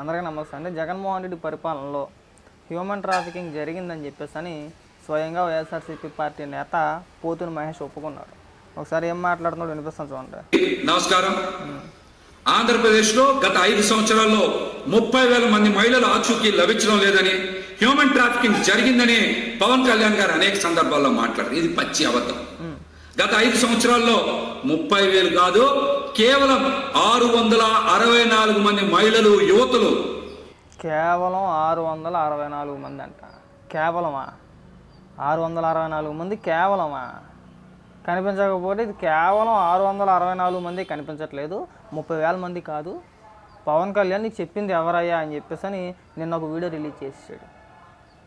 అందరికీ నమస్తే. అండి జగన్మోహన్ రెడ్డి పరిపాలనలో హ్యూమన్ ట్రాఫికింగ్ జరిగిందని చెప్పేసి అని స్వయంగా వైఎస్ఆర్సీపీ పార్టీ నేత పోతుని మహేష్ ఒప్పుకున్నాడు ఒకసారి ఏం మాట్లాడుతున్నాడు వినిపిస్తాను చూడండి. నమస్కారం. ఆంధ్రప్రదేశ్లో గత ఐదు సంవత్సరాల్లో ముప్పై వేల మంది మహిళలు ఆచూకీ లభించడం లేదని హ్యూమన్ ట్రాఫికింగ్ జరిగిందని పవన్ కళ్యాణ్ గారు అనేక సందర్భాల్లో మాట్లాడారు. ఇది పచ్చి అబద్ధం. గత ఐదు సంవత్సరాల్లో ముప్పై వేలు కాదు కేవలం ఆరు వందల అరవై నాలుగు మంది మహిళలు యువతులు. కేవలం ఆరు వందల అరవై నాలుగు మంది అంట. కేవలమా? ఆరు వందల అరవై నాలుగు మంది కేవలమా? కనిపించకపోతే ఇది కేవలం ఆరు వందల అరవై నాలుగు మంది కనిపించట్లేదు. ముప్పై వేల మంది కాదు. పవన్ కళ్యాణ్ నీకు చెప్పింది ఎవరయ్యా అని చెప్పేసి అని నిన్న ఒక వీడియో రిలీజ్ చేసాడు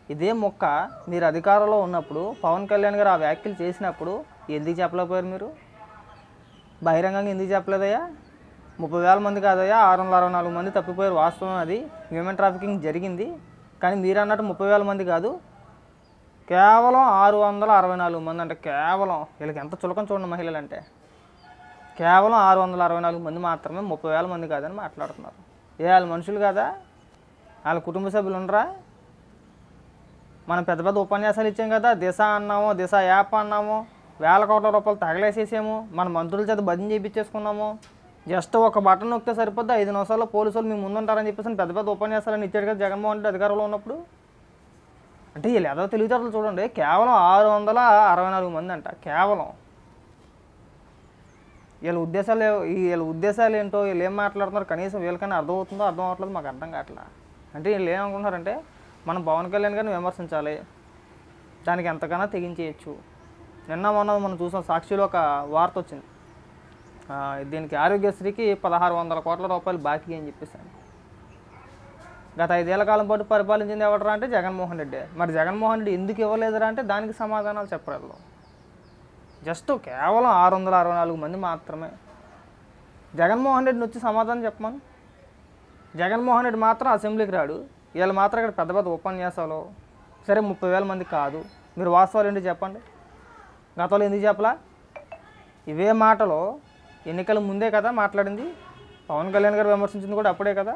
ఇదే మొక్క మీరు అధికారంలో ఉన్నప్పుడు పవన్ కళ్యాణ్ గారు ఆ వ్యాఖ్యలు చేసినప్పుడు ఎందుకు చెప్పలేకపోయారు మీరు? బహిరంగంగా ఎందుకు చెప్పలేదయ్యా? ముప్పై వేల మంది కాదయ్యా ఆరు వందల అరవై నాలుగు మంది తప్పిపోయారు వాస్తవం అది. హ్యూమన్ ట్రాఫికింగ్ జరిగింది. కానీ మీరు అన్నట్టు ముప్పై వేల మంది కాదు. కేవలం ఆరు వందల అరవై నాలుగు మంది అంటే కేవలం వీళ్ళకి ఎంత చులకం చూడండి మహిళలు అంటే కేవలం ఆరు వందల అరవై నాలుగు మంది మాత్రమే ముప్పై వేల మంది కాదని మాట్లాడుతున్నారు. ఏ వాళ్ళ మనుషులు కాదా? వాళ్ళ కుటుంబ సభ్యులు ఉండరా? మనం పెద్ద పెద్ద ఉపన్యాసాలు ఇచ్చాం కదా దిశ అన్నాము దిశ యాప్ అన్నాము. వేల కోట్ల రూపాయలు తగలేసేసాము మన మంత్రుల చేత భజన చేయించేసుకున్నాము జస్ట్ ఒక బటన్ నొక్కితే సరిపోద్ది. ఐదు నిమిషాల్లో పోలీసులు మీ ముందుంటారని చెప్పేసి పెద్ద పెద్ద ఉపన్యాసాలను ఇచ్చాడు కదా జగన్మోహన్ రెడ్డి అధికారంలో ఉన్నప్పుడు. అంటే వీళ్ళు ఏదో తెలివితేటలు చూడండి. కేవలం ఆరు వందల అరవై నాలుగు మంది అంట కేవలం. వీళ్ళ ఉద్దేశాలు ఈ వీళ్ళ ఉద్దేశాలు ఏంటో వీళ్ళు ఏం మాట్లాడుతున్నారు కనీసం వీళ్ళకైనా అర్థం అవుతుందో అర్థం అవ్వట్లేదు మాకు అర్థం కావట్లా. అంటే వీళ్ళు ఏమనుకుంటున్నారంటే మనం పవన్ కళ్యాణ్ గారిని విమర్శించాలి. దానికి ఎంతకన్నా తెగించేయచ్చు. నిన్న మొన్న మనం చూసాం సాక్షిలో ఒక వార్త వచ్చింది. దీనికి ఆరోగ్యశ్రీకి పదహారు వందల కోట్ల రూపాయలు బాకీ అని చెప్పేసి గత ఐదేళ్ళ కాలం పాటు పరిపాలించింది ఎవడరా అంటే జగన్మోహన్ రెడ్డి. మరి జగన్మోహన్ రెడ్డి ఎందుకు ఇవ్వలేదురా అంటే దానికి సమాధానాలు చెప్పరు జస్ట్ కేవలం ఆరు వందల అరవై నాలుగు మంది మాత్రమే. జగన్మోహన్ రెడ్డిని వచ్చి సమాధానం చెప్పమను. జగన్మోహన్ రెడ్డి మాత్రం అసెంబ్లీకి రాడు. వీళ్ళు మాత్రం ఇక్కడ పెద్ద పెద్ద ఉపన్యాసాలు. సరే ముప్పై వేల మంది కాదు. మీరు వాస్తవాలు ఏంటి చెప్పండి? గతంలో ఎందుకు చెప్పలా? ఇవే మాటలు ఎన్నికల ముందే కదా మాట్లాడింది. పవన్ కళ్యాణ్ గారు విమర్శించింది కూడా అప్పుడే కదా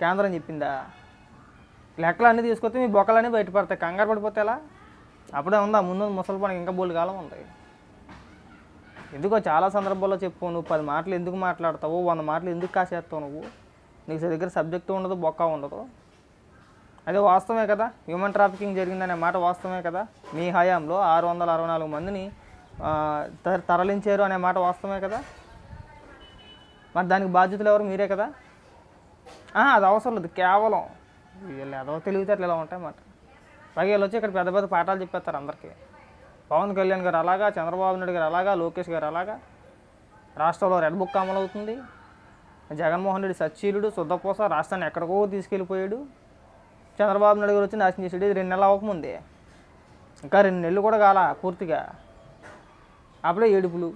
కేంద్రం చెప్పిందా? లెక్కలు అన్నీ తీసుకొస్తే మీ బొక్కలన్నీ బయటపడతాయి. కంగారు పడిపోతే ఎలా? అప్పుడే ఉందా? ముందు ముసలి ఇంకా బోల్డ్ కాలం ఉంది. ఎందుకో చాలా సందర్భాల్లో చెప్పు నువ్వు పది మాటలు ఎందుకు మాట్లాడతావు? వంద మాటలు ఎందుకు కాసేస్తావు నువ్వు? నీకు దగ్గర సబ్జెక్టు ఉండదు బొక్క ఉండదు. అదే వాస్తవమే కదా? హ్యూమన్ ట్రాఫికింగ్ జరిగిందనే మాట వాస్తవమే కదా? మీ హయాంలో ఆరు వందల అరవై నాలుగు మందిని తరలించారు అనే మాట వాస్తవమే కదా? మరి దానికి బాధ్యతలు ఎవరు? మీరే కదా? అది అవసరం లేదు. కేవలం వీళ్ళు ఏదో తెలివితేటలు ఇలా ఉంటాయి మాట పైగా వీళ్ళు వచ్చి ఇక్కడ పెద్ద పెద్ద పాఠాలు చెప్పేస్తారు అందరికీ. పవన్ కళ్యాణ్ గారు అలాగా చంద్రబాబు నాయుడు గారు అలాగా లోకేష్ గారు అలాగా. రాష్ట్రంలో రెడ్ బుక్ అమలు అవుతుంది జగన్మోహన్ రెడ్డి సచ్చీలుడు శుద్ధపోస రాష్ట్రాన్ని ఎక్కడికో తీసుకెళ్ళిపోయాడు. చంద్రబాబు నాయుడు గారు వచ్చి నాశనం చేసాడు ఇది రెండు నెలలు అవ్వకముందే. ఇంకా రెండు నెలలు కూడా కాల పూర్తిగా. అప్పుడే ఏడుపులు.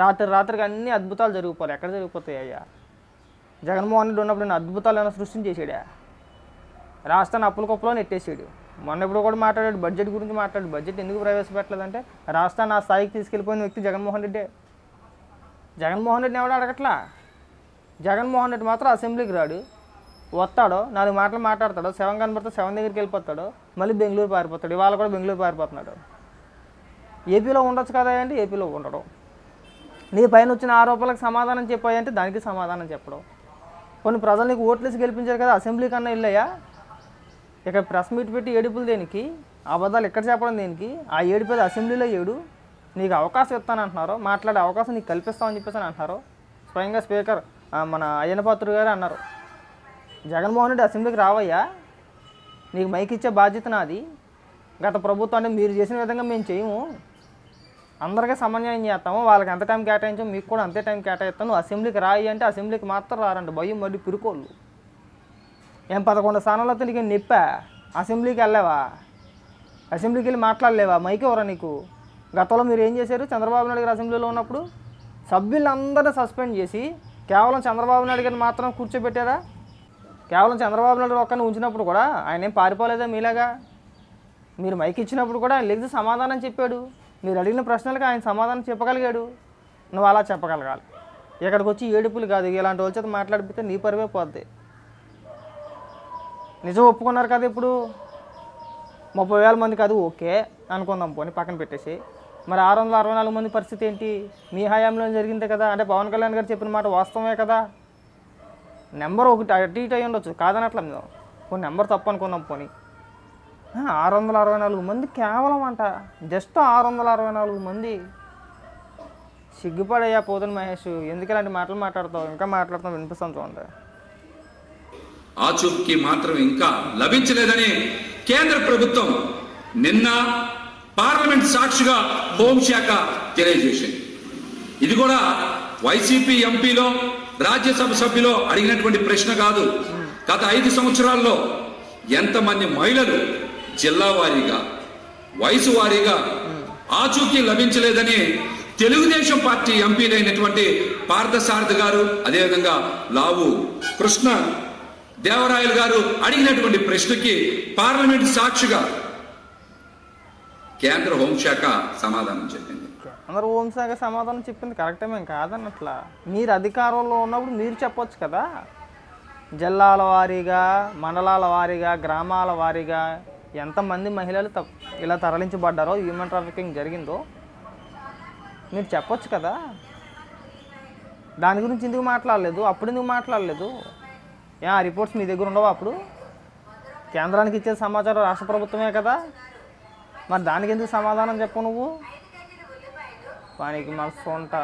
రాత్రి రాత్రికి అన్ని అద్భుతాలు జరిగిపోవాలి ఎక్కడ జరిగిపోతాయి అయ్యా? జగన్మోహన్ రెడ్డి ఉన్నప్పుడు నేను అద్భుతాలు ఏమైనా సృష్టించేసాడా రాష్ట్రాన్ని అప్పుల కుప్పలో నెట్టేసాడు మొన్న ఎప్పుడు కూడా మాట్లాడాడు. బడ్జెట్ గురించి మాట్లాడు బడ్జెట్ ఎందుకు ప్రవేశపెట్టలేదంటే రాష్ట్రాన్ని ఆ స్థాయికి తీసుకెళ్ళిపోయిన వ్యక్తి జగన్మోహన్ రెడ్డి. జగన్మోహన్ రెడ్డిని ఎవడో అడగట్లా? జగన్మోహన్ రెడ్డి మాత్రం అసెంబ్లీకి రాడు. వస్తాడో నాలుగు మాటలు మాట్లాడతాడు సెవెన్ కనబడితే సెవెన్ దగ్గరికి వెళ్ళిపోతాడు మళ్ళీ బెంగళూరు పారిపోతాడు. ఇవాళ కూడా బెంగళూరు పారిపోతున్నాడు. ఏపీలో ఉండొచ్చు కదా అంటే ఏపీలో ఉండడం. నీ పైన వచ్చిన ఆరోపణలకు సమాధానం చెప్పాయంటే దానికి సమాధానం చెప్పడం. కొన్ని ప్రజలు నీకు ఓట్లేసి గెలిపించారు కదా అసెంబ్లీ కన్నా వెళ్ళాయా? ఇక్కడ ప్రెస్ మీట్ పెట్టి ఏడుపులు దేనికి? అబద్ధాలు ఎక్కడ చెప్పడం దేనికి? ఆ ఏడుపేది అసెంబ్లీలో ఏడు. నీకు అవకాశం ఇస్తానంటున్నారు మాట్లాడే అవకాశం నీకు కల్పిస్తామని చెప్పేసి అని అంటున్నారు? స్వయంగా స్పీకర్ మన అయ్యన పాత్రుడు గారు అన్నారు. జగన్మోహన్ రెడ్డి అసెంబ్లీకి రావయ్యా? నీకు మైక్ ఇచ్చే బాధ్యత నాది. గత ప్రభుత్వాన్ని మీరు చేసిన విధంగా మేము చేయము. అందరికీ సమన్వయం చేస్తాము. వాళ్ళకి ఎంత టైం కేటాయించాము మీకు కూడా అంతే టైం కేటాయిస్తాను. అసెంబ్లీకి రాయి అంటే అసెంబ్లీకి మాత్రం రారండి. భయం మళ్ళీ పిరుకోళ్ళు. ఏం పదకొండు స్థానాలతో నీకు నిప్పా? అసెంబ్లీకి వెళ్ళావా? అసెంబ్లీకి వెళ్ళి మాట్లాడలేవా? మైక్ ఎవరా నీకు? గతంలో మీరు ఏం చేశారు? చంద్రబాబు నాయుడు గారు అసెంబ్లీలో ఉన్నప్పుడు సభ్యులందరినీ సస్పెండ్ చేసి కేవలం చంద్రబాబు నాయుడు గారిని మాత్రం కూర్చోబెట్టారా? కేవలం చంద్రబాబు నాయుడు ఒక్కరిని ఉంచినప్పుడు కూడా ఆయన ఏం పారిపోలేదా మీలాగా? మీరు మైక్ ఇచ్చినప్పుడు కూడా ఆయన సమాధానం చెప్పాడు. మీరు అడిగిన ప్రశ్నలకు ఆయన సమాధానం చెప్పగలిగాడు. నువ్వు అలా చెప్పగలగాలి. ఇక్కడికి వచ్చి ఏడుపులు కాదు. ఇలాంటి వాళ్ళ చేత మాట్లాడిపితే నీ పరివే పోద్ది. నిజం ఒప్పుకున్నారు కదా ఇప్పుడు? ముప్పై వేల మందికి అది ఓకే. అనుకుందాం పోనీ పక్కన పెట్టేసి. మరి ఆరు వందల అరవై నాలుగు మంది పరిస్థితి ఏంటి? మీ హయాంలో జరిగిందే కదా? అంటే పవన్ కళ్యాణ్ గారు చెప్పిన మాట వాస్తవమే కదా? నెంబర్ ఒకటి అటు ఇటు అయి ఉండొచ్చు కాదనట్ల మేము కొన్ని నెంబర్ తప్పు అనుకుందాం పోనీ. ఆరు వందల అరవై నాలుగు మంది కేవలం అంట. జస్ట్ ఆరు వందల అరవై నాలుగు మంది. సిగ్గుపడయ్యా పోదని మహేష్ ఎందుకు ఇలాంటి మాటలు మాట్లాడతావు? ఇంకా మాట్లాడతాం వినిపిస్తాం చూడండి. ఆచూకీ మాత్రం ఇంకా లభించలేదని కేంద్ర ప్రభుత్వం నిన్న పార్లమెంట్ సాక్షిగా హోంశాఖ తెలియజేసింది. ఇది కూడా వైసీపీ ఎంపీలో రాజ్యసభ సభ్యులో అడిగినటువంటి ప్రశ్న కాదు. గత ఐదు సంవత్సరాల్లో ఎంతమంది మహిళలు జిల్లా వారీగా వయసు వారీగా ఆచూకీ లభించలేదని తెలుగుదేశం పార్టీ ఎంపీలైనటువంటి పార్థసారథి గారు అదేవిధంగా లావు కృష్ణ దేవరాయలు గారు అడిగినటువంటి ప్రశ్నకి పార్లమెంట్ సాక్షిగా కేంద్ర హోంశాఖ సమాధానం చెప్పింది. అందరూ హోంశాఖ సమాధానం చెప్పింది కరెక్టే మేము కాదన్నట్లా. మీరు అధికారంలో ఉన్నప్పుడు మీరు చెప్పొచ్చు కదా. జిల్లాల వారీగా మండలాల వారీగా గ్రామాల వారీగా ఎంతమంది మహిళలు తప్ ఇలా తరలించబడ్డారో హ్యూమన్ ట్రాఫికింగ్ జరిగిందో మీరు చెప్పొచ్చు కదా. దాని గురించి ఎందుకు మాట్లాడలేదు? అప్పుడు ఎందుకు మాట్లాడలేదు? ఏ ఆ రిపోర్ట్స్ మీ దగ్గర ఉండవు అప్పుడు? కేంద్రానికి ఇచ్చే సమాచారం రాష్ట్ర ప్రభుత్వమే కదా. మరి దానికి ఎందుకు సమాధానం చెప్పు నువ్వు? মানে কি আমার ফোনটা